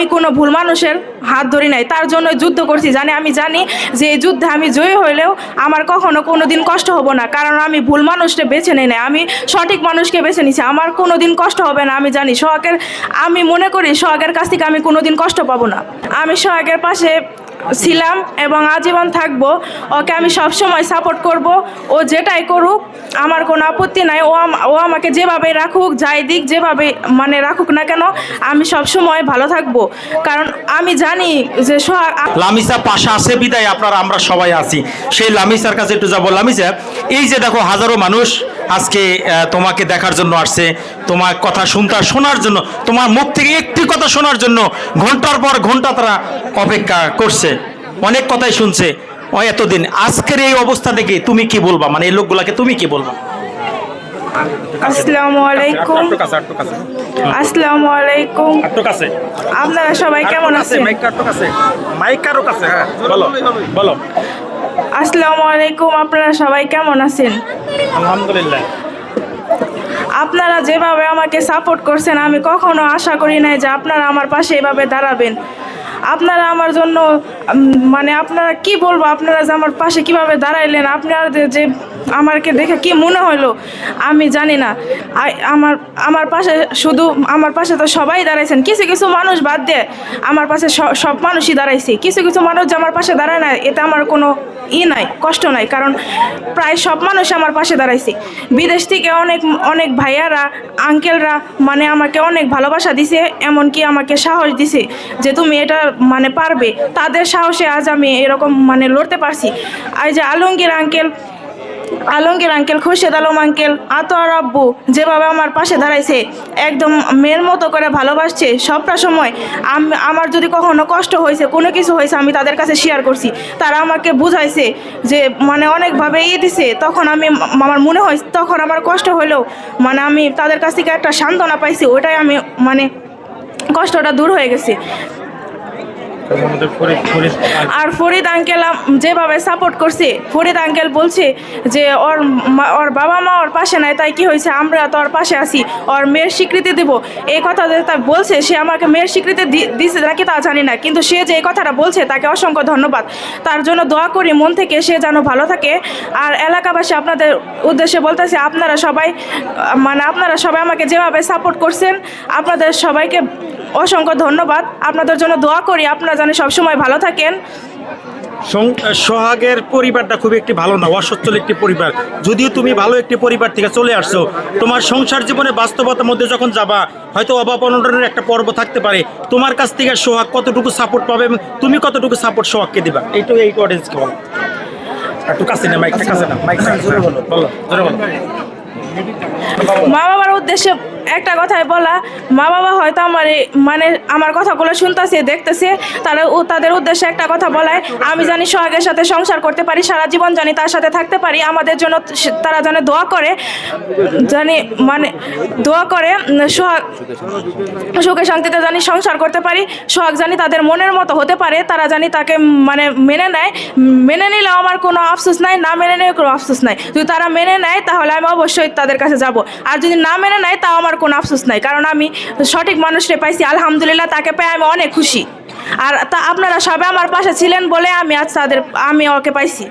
আমি কোনো ভুল মানুষের হাত ধরি নাই। তার জন্য যুদ্ধ করছি, জানি, আমি জানি যে এই যুদ্ধে আমি জয়ী হইলেও আমার কখনো কোনো দিন কষ্ট হব না, কারণ আমি ভুল মানুষকে বেছে নিই নাই। আমি সঠিক মানুষকে বেছে নিছি, আমার কোনো দিন কষ্ট হবে না, আমি জানি। সোহাগের, আমি মনে করি সোহাগের কাছ থেকে আমি কোনো দিন কষ্ট পাবো না। আমি সোহাগের পাশে ছিলাম এবং আজীবন থাকব। ওকে আমি সবসময় সাপোর্ট করব। ও যেটাই করুক, আমার কোনো আপত্তি নাই। ও ও আমাকে যেভাবে রাখুক, যাই দিক যেভাবে মানে রাখুক না কেন, আমি সবসময় ভালো থাকব। কারণ আমি জানি যে সোহাগ লামিসা পাশা আছে, বিদায় আপনারা, আমরা সবাই আছি। সেই লামিসার কাছে একটু যাব। লামিসা, এই যে দেখো, হাজারো মানুষ আজকে তোমাকে দেখার জন্য আসছে। তোমার কথা শুনতে শোনার জন্য তোমার মুখ থেকে একটি কথা শোনার জন্য ঘণ্টার পর ঘণ্টা তারা অপেক্ষা করছে। অনেক কথাই শুনছে। ও এতদিন আজকের এই অবস্থা দেখে তুমি কি বলবা? মানে এই লোকগুলাকে তুমি কি বলবা? আসসালামু আলাইকুম। আসসালামু আলাইকুম। আপনারা সবাই কেমন আছেন? হ্যাঁ, বলো বলো। আসসালামু আলাইকুম আপনারা সবাই কেমন আছেন? আলহামদুলিল্লাহ। আপনারা যেভাবে আমাকে সাপোর্ট করছেন, আমি কখনো আশা করি নাই যে আপনারা আমার পাশে এভাবে দাঁড়াবেন। আপনারা আমার জন্য মানে আপনারা কি বলব, আপনারা যে আমার পাশে কীভাবে দাঁড়াইলেন আপনাদের যে আমাকে দেখে কি মনে হলো, আমি জানি না। আমার আমার পাশে শুধু আমার পাশে তো সবাই দাঁড়াইছেন। কিছু কিছু মানুষ বাদ দিয়ে আমার পাশে সব মানুষই দাঁড়াইছে। কিছু কিছু মানুষ যে আমার পাশে দাঁড়ায় না এটা আমার কোনো ই নাই, কষ্ট নাই, কারণ প্রায় সব মানুষ আমার পাশে দাঁড়াইছে। বিদেশ থেকে অনেক অনেক ভাইয়ারা, আঙ্কেলরা মানে আমাকে অনেক ভালোবাসা দিছে, এমনকি আমাকে সাহস দিছে যে তুমি এটা মানে পারবে, তাদের সাহসে আজ আমি এরকম মানে লড়তে পারছি। আর যে Alamgir uncle Alamgir uncle Khurshed Alam uncle Atowar আব্বু যেভাবে আমার পাশে দাঁড়াইছে, একদম মেয়ের মতো করে ভালোবাসছে সবটা সময়। আম- আমার যদি কখনো কষ্ট হয়েছে, কোনো কিছু হয়েছে, আমি তাদের কাছে শেয়ার করছি। তারা আমাকে বুঝাইছে যে মানে অনেকভাবে ই দিছে। তখন আমি, আমার মনে হয়, তখন আমার কষ্ট হলেও মানে আমি তাদের কাছ থেকে একটা সান্ত্বনা পাইছি, ওটাই আমি মানে কষ্টটা দূর হয়ে গেছে। আর ফরিদ আঙ্কেল যেভাবে সাপোর্ট করছে, ফরিদ আঙ্কেল বলছে যে ওর ওর বাবা মা ওর পাশে নাই, তাই কি হয়েছে? আমরা তো ওর পাশে আছি, ওর মেয়ের স্বীকৃতি দিব। এই কথা যে তা বলছে, সে আমাকে মেয়ের স্বীকৃতি দিছে নাকি তা জানি না। কিন্তু সে যে এই কথাটা বলছে, তাকে অসংখ্য ধন্যবাদ। তার জন্য দোয়া করি মন থেকে সে যেন ভালো থাকে। আর এলাকাবাসী আপনাদের উদ্দেশ্যে বলতেছে, আপনারা সবাই মানে আপনারা সবাই আমাকে যেভাবে সাপোর্ট করছেন, আপনাদের সবাইকে অসংখ্য ধন্যবাদ। আপনাদের জন্য দোয়া করি, আপনারা যেন সবসময় ভালো থাকেন। সোহাগের পরিবারটা খুব একটি ভালো না অসচ্ছল একটি পরিবার। যদিও তুমি ভালো একটি পরিবার থেকে চলে আসছো তোমার সংসার জীবনে বাস্তবতার মধ্যে যখন যাবা হয়তো অভাব অনটনের একটা পর্ব থাকতে পারে। তোমার কাছ থেকে সোহাগ কতটুকু সাপোর্ট পাবে এবং তুমি কতটুকু সাপোর্ট সোহাগকে দিবা? এইটুকু এই অডিয়েন্সকে বলো। একটু কাছে না মাইকটা কাছে না মাইকটা জোরে বলো বলো জোরে বলো। মা বাবার উদ্দেশ্যে একটা কথাই বলা, মা বাবা হয়তো আমার মানে আমার কথাগুলো শুনতেছে, দেখতেছে, তারা তাদের উদ্দেশ্যে একটা কথা বলায়, আমি জানি সোহাগের সাথে সংসার করতে পারি, সারা জীবন জানি তার সাথে থাকতে পারি, আমাদের জন্য তারা যেন দোয়া করে, জানি মানে দোয়া করে সোহাগ সুখে শান্তিতে জানি সংসার করতে পারি, সোহাগ জানি তাদের মনের মতো হতে পারে, তারা জানি তাকে মানে মেনে নেয়, মেনে নিলেও আমার কোনো আফসোস নাই, না মেনে নিলেও কোনো আফসোস নাই, যদি তারা মেনে নেয় তাহলে আমি অবশ্যই তাদের কাছে যাব, আর যদি না মেনে নেয় তাও আমার কোনো আফসোস নাই। কারণ আমি সঠিক মানুষকে পাইছি, আলহামদুলিল্লাহ তাকে পেয়ে আমি অনেক খুশি। আর তা আপনারা সবাই আমার পাশে ছিলেন বলে আমি আজ তাদের, আমি ওকে পাইছি।